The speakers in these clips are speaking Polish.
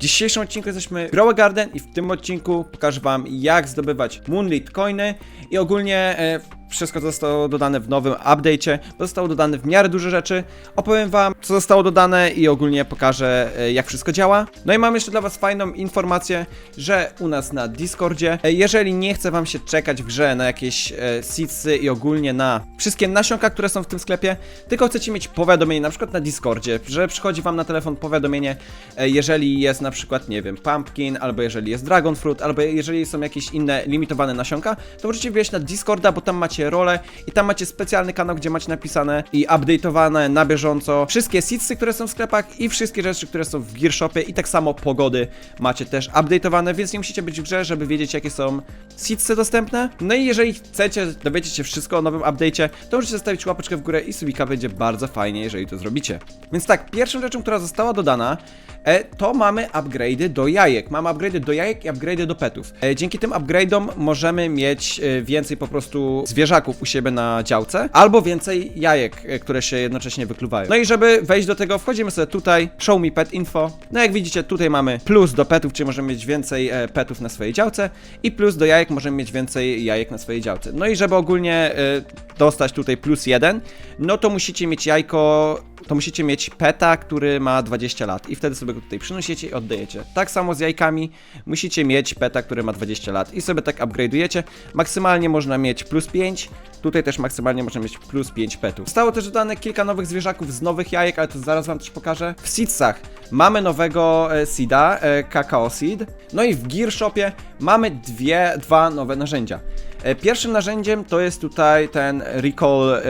W dzisiejszym odcinku jesteśmy Grow Garden i w tym odcinku pokażę wam jak zdobywać Moonlit coiny i ogólnie e, wszystko zostało dodane w nowym update'cie. Zostało dodane w miarę dużo rzeczy. Opowiem wam co zostało dodane i ogólnie pokażę e, jak wszystko działa. No i mam jeszcze dla was fajną informację, że u nas na Discordzie, e, jeżeli nie chce wam się czekać w grze na jakieś e, seedsy i ogólnie na wszystkie nasionka, które są w tym sklepie, tylko chcecie mieć powiadomienie na przykład na Discordzie, że przychodzi wam na telefon powiadomienie, jeżeli jest na przykład, nie wiem, pumpkin, albo jeżeli jest dragon fruit, albo jeżeli są jakieś inne limitowane nasionka, to możecie wejść na Discorda, bo tam macie rolę i tam macie specjalny kanał, gdzie macie napisane i update'owane na bieżąco wszystkie seedsy, które są w sklepach i wszystkie rzeczy, które są w Gear Shopie i tak samo pogody macie też update'owane, więc nie musicie być w grze, żeby wiedzieć jakie są seedsy dostępne. No i jeżeli chcecie dowiedzieć się wszystko o nowym update'cie, to możecie zostawić łapeczkę w górę i subika będzie bardzo fajnie, jeżeli to zrobicie. Więc tak, pierwszą rzeczą, która została dodana, e, to mamy upgrade'y do jajek. Mamy upgrade'y do jajek i upgrade'y do petów. E, dzięki tym upgrade'om możemy mieć e, więcej po prostu zwierzaków u siebie na działce, albo więcej jajek, e, które się jednocześnie wykluwają. No i żeby wejść do tego, wchodzimy sobie tutaj, show me pet info. No jak widzicie, tutaj mamy plus do petów, czyli możemy mieć więcej e, petów na swojej działce i plus do jajek możemy mieć więcej jajek na swojej działce. No i żeby ogólnie e, dostać tutaj plus jeden, no to musicie mieć jajko to musicie mieć peta, który ma 20 lat i wtedy sobie go tutaj przynosicie i oddajecie. Tak samo z jajkami, musicie mieć peta, który ma 20 lat i sobie tak upgrade'ujecie. Maksymalnie można mieć plus 5, tutaj też maksymalnie można mieć plus 5 petów. Zostało też dodane kilka nowych zwierzaków z nowych jajek, ale to zaraz wam też pokażę. W seedsach mamy nowego e, seeda, e, Cacao Seed, no i w Gear Shopie mamy dwie, dwa nowe narzędzia. E, pierwszym narzędziem to jest tutaj ten Recall e,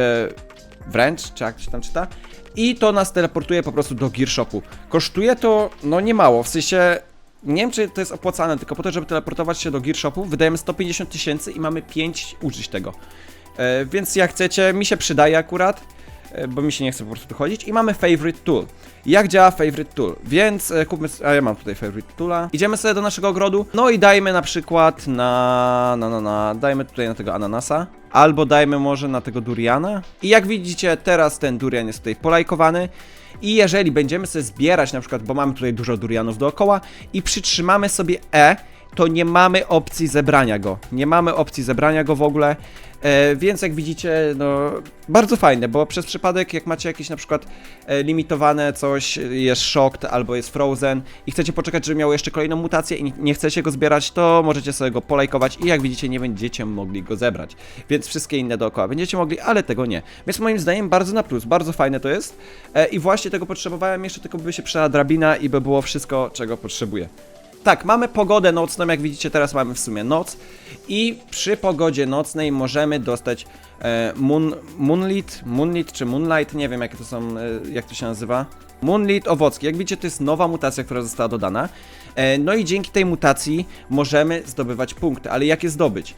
wręcz, czy jak się tam czyta. I to nas teleportuje po prostu do Gear Shopu. Kosztuje to, no nie mało, w sensie... Nie wiem, czy to jest opłacane, tylko po to, żeby teleportować się do Gear Shopu, wydajemy 150 tysięcy i mamy 5 użyć tego. E, więc jak chcecie, mi się przydaje akurat, bo mi się nie chce po prostu tu chodzić. I mamy Favorite Tool. Jak działa Favorite Tool? Więc e, kupmy, a ja mam tutaj Favorite Toola. Idziemy sobie do naszego ogrodu, no i dajmy na przykład na, na, na, na, dajmy tutaj na tego ananasa. Albo dajmy może na tego duriana. I jak widzicie, teraz ten durian jest tutaj polajkowany. I jeżeli będziemy sobie zbierać, na przykład, bo mamy tutaj dużo durianów dookoła i przytrzymamy sobie E, to nie mamy opcji zebrania go. Nie mamy opcji zebrania go w ogóle. E, więc jak widzicie, no bardzo fajne, bo przez przypadek jak macie jakieś na przykład e, limitowane coś, jest shocked albo jest frozen i chcecie poczekać, żeby miało jeszcze kolejną mutację i nie- chcecie go zbierać, to możecie sobie go polajkować i jak widzicie nie będziecie mogli go zebrać. Więc wszystkie inne dookoła będziecie mogli, ale tego nie. Więc moim zdaniem bardzo na plus, bardzo fajne to jest e, i właśnie tego potrzebowałem, jeszcze tylko by się przydała drabina i by było wszystko, czego potrzebuję. Tak, mamy pogodę nocną, jak widzicie teraz mamy w sumie noc i przy pogodzie nocnej możemy dostać moon, moonlit, moonlit czy moonlight, nie wiem jakie to są, e, jak to się nazywa. Moonlit owocki, jak widzicie to jest nowa mutacja, która została dodana. E, no i dzięki tej mutacji możemy zdobywać punkty, ale jak je zdobyć?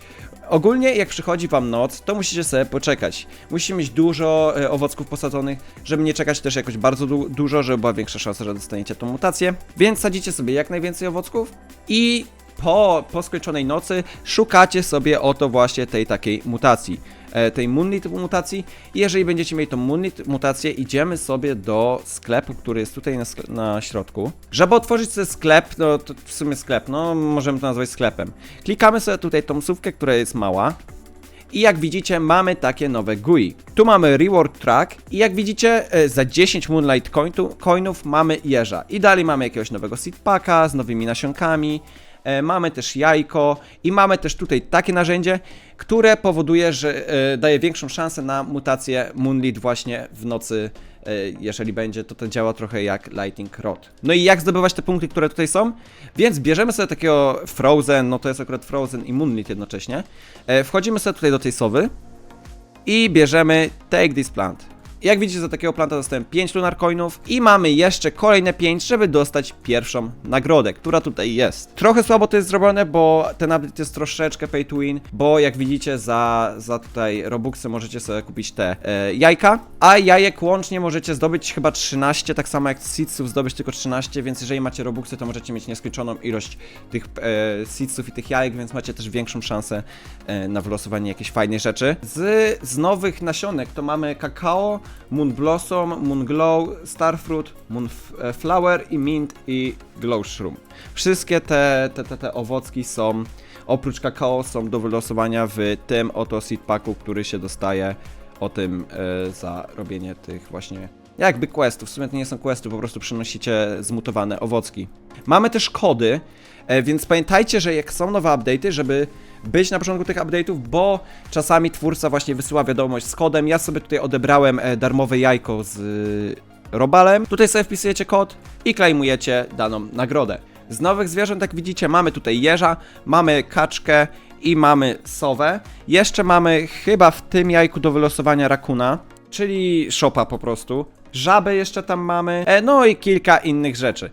Ogólnie jak przychodzi wam noc, to musicie sobie poczekać. Musicie mieć dużo e, owocków posadzonych, żeby nie czekać też jakoś bardzo du dużo, żeby była większa szansa, że dostaniecie tą mutację. Więc sadzicie sobie jak najwięcej owocków i po, po skończonej nocy szukacie sobie oto właśnie tej takiej mutacji. E, tej Moonlit mutacji. Jeżeli będziecie mieli tą Moonlit mutację, idziemy sobie do sklepu, który jest tutaj na, na środku. Żeby otworzyć sobie sklep, no to w sumie sklep, no możemy to nazwać sklepem. Klikamy sobie tutaj tą słówkę, która jest mała. I jak widzicie, mamy takie nowe GUI. Tu mamy Reward Track i jak widzicie, e, za 10 Moonlight cointu, coinów mamy jeża. I dalej mamy jakiegoś nowego seed packa z nowymi nasionkami. E, mamy też jajko i mamy też tutaj takie narzędzie, które powoduje, że e, daje większą szansę na mutację Moonlit właśnie w nocy. E, jeżeli będzie, to to działa trochę jak Lightning Rod. No i jak zdobywać te punkty, które tutaj są? Więc bierzemy sobie takiego Frozen, no to jest akurat Frozen i Moonlit jednocześnie. Wchodzimy sobie tutaj do tej sowy i bierzemy Take this plant. Jak widzicie, za takiego planta dostałem 5 lunar coinów i mamy jeszcze kolejne 5, żeby dostać pierwszą nagrodę, która tutaj jest. Trochę słabo to jest zrobione, bo ten update jest troszeczkę pay to win, bo jak widzicie za, za tutaj robuxy możecie sobie kupić te e, jajka, a jajek łącznie możecie zdobyć chyba 13, tak samo jak seedsów zdobyć tylko 13, więc jeżeli macie robuxy, to możecie mieć nieskończoną ilość tych e, seedsów i tych jajek, więc macie też większą szansę e, na wylosowanie jakiejś fajnej rzeczy. Z, z nowych nasionek to mamy kakao, Moon Blossom, Moon Glow, Starfruit, Moon e, Flower i Mint i Glow Shroom. Wszystkie te, te, te, te owocki są, oprócz kakao, są do wylosowania w tym oto seed packu, który się dostaje o tym e, za robienie tych właśnie jakby questów. W sumie to nie są questy, po prostu przynosicie zmutowane owocki. Mamy też kody, e, więc pamiętajcie, że jak są nowe update'y, żeby być na początku tych update'ów, bo czasami twórca właśnie wysyła wiadomość z kodem. Ja sobie tutaj odebrałem e, darmowe jajko z e, robalem. Tutaj sobie wpisujecie kod i klejmujecie daną nagrodę. Z nowych zwierząt, jak widzicie, mamy tutaj jeża, mamy kaczkę i mamy sowę. Jeszcze mamy chyba w tym jajku do wylosowania rakuna, czyli szopa po prostu. Żabę jeszcze tam mamy, e, no i kilka innych rzeczy.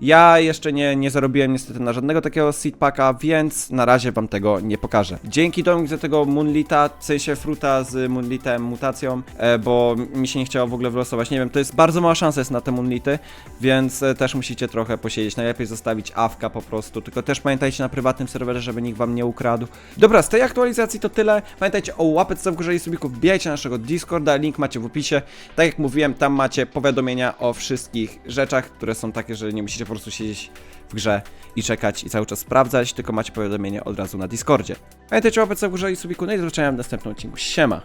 Ja jeszcze nie, nie zarobiłem niestety na żadnego takiego seed packa, więc na razie wam tego nie pokażę. Dzięki Dominik za tego Moonlita, w sensie fruta z Moonlitem mutacją, e, bo mi się nie chciało w ogóle wylosować. Nie wiem, to jest bardzo mała szansa jest na te Moonlity, więc e, też musicie trochę posiedzieć. Najlepiej zostawić awka po prostu, tylko też pamiętajcie na prywatnym serwerze, żeby nikt wam nie ukradł. Dobra, z tej aktualizacji to tyle. Pamiętajcie o łapce w górze i subiku, wbijajcie na naszego Discorda, link macie w opisie. Tak jak mówiłem, tam macie powiadomienia o wszystkich rzeczach, które są takie, że nie musicie po prostu siedzieć w grze i czekać i cały czas sprawdzać, tylko macie powiadomienie od razu na Discordzie. Pamiętajcie o łapce w górze i subiku, no i do zobaczenia w następnym odcinku. Siema!